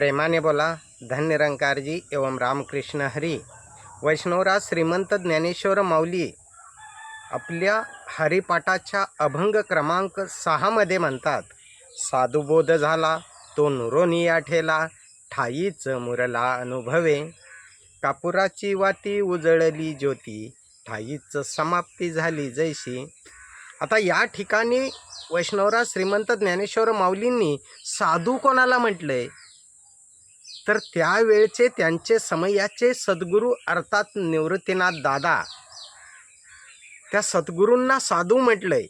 प्रेमाने बोला धन्यरंकारजी एवं रामकृष्ण हरी. वैष्णवराज श्रीमंत ज्ञानेश्वर माऊली आपल्या हरिपाठाच्या अभंग क्रमांक सहामध्ये म्हणतात साधुबोध झाला तो नुरोनिया ठेला ठाईच मुरला अनुभवे. कापुराची वाती उजळली ज्योती ठाईच समाप्ती झाली जैशी. आता या ठिकाणी वैष्णवराज श्रीमंत ज्ञानेश्वर माऊलींनी साधू कोणाला म्हटलं आहे तर त्यावेळचे त्यांचे समयाचे सद्गुरू अर्थात निवृत्तीनाथ दादा. त्या सद्गुरूंना साधू म्हटलंय.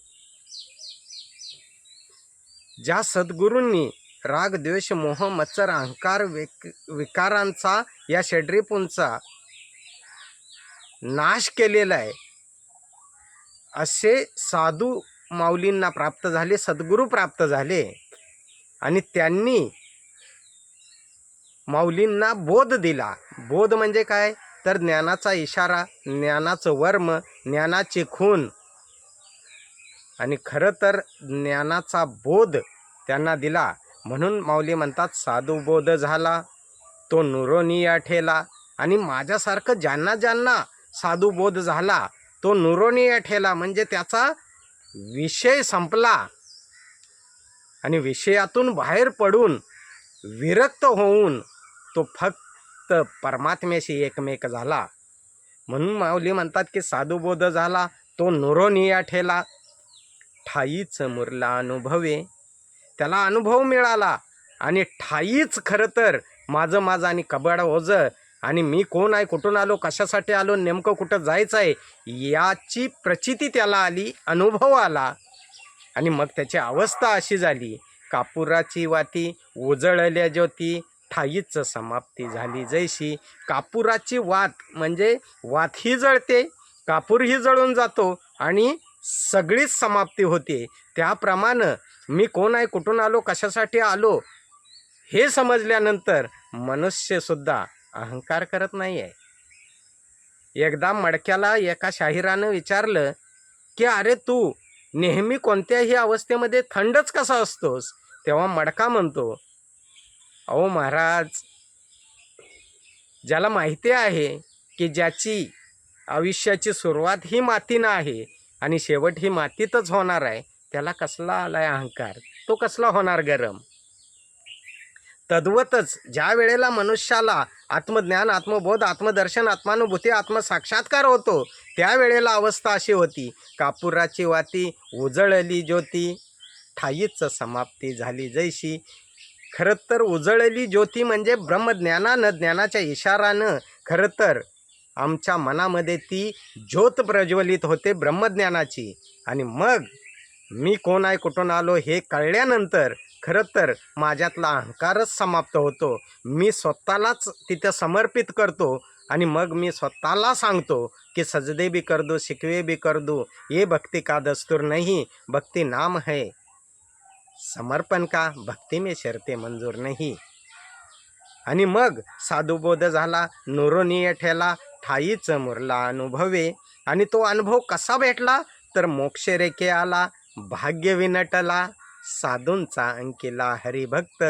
ज्या सद्गुरूंनी राग द्वेष मोह मत्सर अहंकार विक विकारांचा या षड्रिपूंचा नाश केलेला आहे असे साधू माऊलींना प्राप्त झाले सद्गुरू प्राप्त झाले आणि त्यांनी माऊलींना बोध दिला. बोध म्हणजे काय? तर ज्ञानाचा इशारा ज्ञानाचं वर्म ज्ञानाची खून. आणि खरं तर ज्ञानाचा बोध त्यांना दिला. म्हणून माऊली म्हणतात साधू बोध झाला तो नुरोनिया ठेला आणि माझ्यासारखं ज्यांना ज्यांना साधू बोध झाला तो नुरोनिया ठेला म्हणजे त्याचा विषय संपला. आणि विषयातून बाहेर पडून विरक्त होऊन तो फक्त परमात्म्याशी एकमेक झाला. म्हणून माऊली म्हणतात की साधुबोध झाला तो नुरोनिया ठेला. ठाईच मुरला अनुभवे. त्याला अनुभव मिळाला आणि ठाईच खरं तर माझं माझं आणि कबड ओझं. आणि मी कोण आहे कुठून आलो कशासाठी आलो नेमकं कुठं जायचं आहे याची प्रचिती त्याला आली अनुभव आला. आणि मग त्याची अवस्था अशी झाली. कापुराची वाती उजळल्या ज्योती ठाईच समाप्ती झाली. जैशी कापुराची वात म्हणजे वातही जळते कापूरही जळून जातो आणि सगळीच समाप्ती होते. त्याप्रमाणे मी कोण आहे कुठून आलो कशासाठी आलो हे समजल्यानंतर मनुष्यसुद्धा अहंकार करत नाही आहे एकदा मडक्याला एका शाहिरानं विचारलं की अरे तू नेहमी कोणत्याही अवस्थेमध्ये थंडच कसा असतोस? तेव्हा मडका म्हणतो अहो महाराज ज्याला माहिती आहे की ज्याची आयुष्याची सुरुवात ही मातीनं आहे आणि शेवट ही मातीतच होणार आहे त्याला कसला आलाय अहंकार? तो कसला होणार गरम? तद्वतच ज्या वेळेला मनुष्याला आत्मज्ञान आत्मबोध आत्मदर्शन आत्मानुभूती आत्मसाक्षात्कार होतो त्यावेळेला अवस्था अशी होती. कापुराची वाती उजळली ज्योती. ठाईच समाप्ती झाली जैशी. खरं तर उजळली ज्योती म्हणजे ब्रह्मज्ञानानं ज्ञानाच्या इशारानं. खरं तर आमच्या मनामध्ये ती ज्योत प्रज्वलित होते ब्रह्मज्ञानाची. आणि मग मी कोण आहे कुठून आलो हे कळल्यानंतर खरं तर माझ्यातला अहंकारच समाप्त होतो. मी स्वतःलाच तिथं समर्पित करतो आणि मग मी स्वतःला सांगतो की सजदे भी कर दो शिकवे भी कर दो ये भक्ति का दस्तूर नहीं भक्ति नाम है. समर्पण का? भक्ती में शर्ते मंजूर नाही. आणि मग साधुबोध झाला नुरोनीय ठेला ठाईच मुरला अनुभवे. आणि तो अनुभव कसा भेटला? तर मोक्षरेखे आला भाग्य विनटला साधूंचा अंकिला हरिभक्त.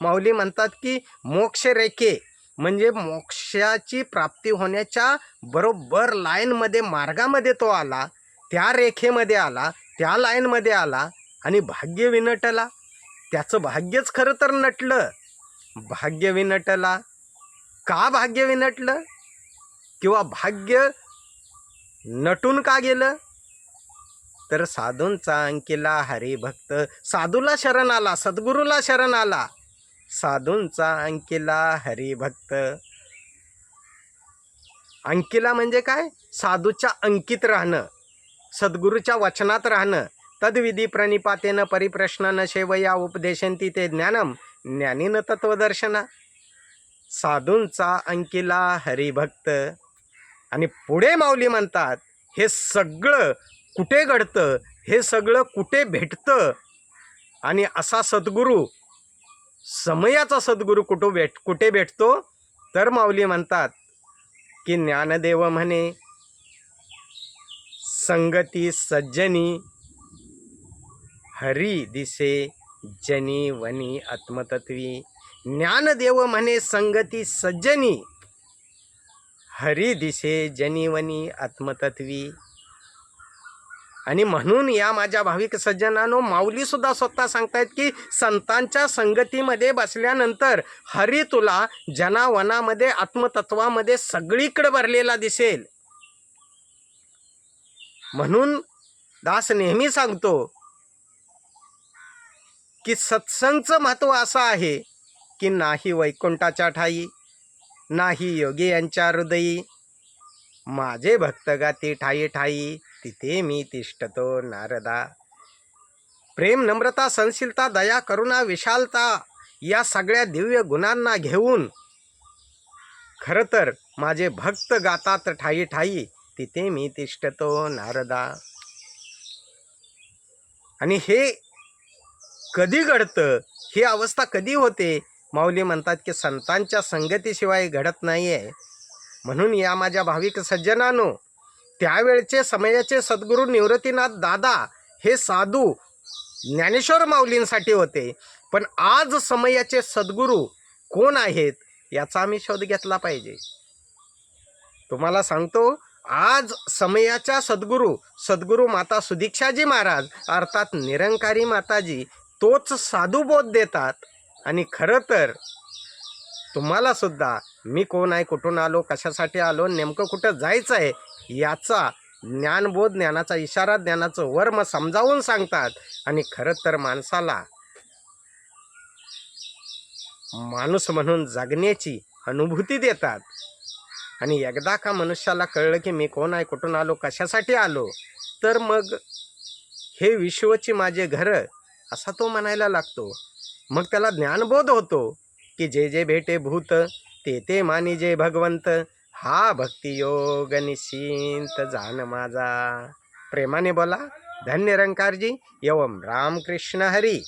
माऊली म्हणतात की मोक्षरेखे म्हणजे मोक्षाची प्राप्ती होण्याच्या बरोबर लाईनमध्ये मार्गामध्ये तो आला त्या रेखेमध्ये आला त्या लाईनमध्ये आला आणि भाग्य विनटला त्याचं भाग्यच खरं तर नटलं. भाग्य विनटला का भाग्य विनटलं? किंवा भाग्य नटून का गेलं? तर साधूंचा अंकिला हरिभक्त साधूला शरण आला सद्गुरूला शरण आला. साधूंचा अंकिला हरिभक्त. अंकिला म्हणजे काय? साधूच्या अंकित राहणं सद्गुरूच्या वचनात राहणं. तद्विधी प्रणिपातेनं परिप्रश्नानं शेवया उपदेशंती ते ज्ञानम ज्ञानीनं तत्वदर्शना साधूंचा अंकिला हरिभक्त। आणि पुढे माऊली म्हणतात हे सगळं कुठे घडतं? हे सगळं कुठे भेटतं? आणि असा सद्गुरू समयाचा सद्गुरू कुठं भेट कुठे भेटतो? तर माऊली म्हणतात की ज्ञानदेव म्हणे संगती सज्जनी हरी दिसे जनी वनी आत्मतत्वी ज्ञानदेव म्हणे संगती सज्जनी। हरी दिसे जनिवनी आत्मतत्वी। आणि म्हणून या माझ्या भाविक सज्जनानो माऊलीसुद्धा स्वतः सांगतायत की संतांच्या संगतीमध्ये बसल्यानंतर हरी तुला जनावनामध्ये आत्मतत्वामध्ये सगळीकडे भरलेला दिसेल. म्हणून दास नेहमी सांगतो की सत्संगचं महत्त्व असं आहे की नाही वैकुंठाच्या ठाई नाही योगी यांच्या हृदयी. माझे भक्तगाती ठाई ठाई तिथे मी तिष्ठतो नारदा. प्रेम नम्रता सहनशीलता दया करुणा विशालता या सगळ्या दिव्य गुणांना घेऊन खरं तर माझे भक्त गातात ठाई ठाई तिथे मी तिष्ठतो नारदा. आणि हे कधी घडतं? ही अवस्था कधी होते? माऊली म्हणतात की संतांच्या संगतीशिवाय घडत नाही आहे म्हणून या माझ्या भाविक सज्जनानो त्यावेळचे समयाचे सद्गुरू निवृत्तीनाथ दादा हे साधू ज्ञानेश्वर माऊलींसाठी होते. पण आज समयाचे सद्गुरू कोण आहेत याचा आम्ही शोध घेतला पाहिजे. तुम्हाला सांगतो आज समयाच्या सद्गुरू सद्गुरू माता सुदीक्षाजी महाराज अर्थात निरंकारी माताजी तोच साधूबोध देतात. आणि खरं तर तुम्हाला सुद्धा मी कोण आहे कुठून आलो कशासाठी आलो नेमकं कुठं जायचं आहे याचा ज्ञानबोध ज्ञानाचा इशारा ज्ञानाचं वर्म समजावून सांगतात. आणि खरं तर माणसाला माणूस म्हणून जगण्याची अनुभूती देतात. आणि एकदा का मनुष्याला कळलं की मी कोण आहे कुठून आलो कशासाठी आलो तर मग हे विश्वची माझे घरं असा तो म्हणायला लागतो. मग त्याला ज्ञानबोध होतो की जे जे भेटे भूत ते ते मानी जे भगवंत हा भक्तियोग निश्चिंत जाण माझा. प्रेमाने बोला धन्य रंकारजी एवम रामकृष्ण हरी.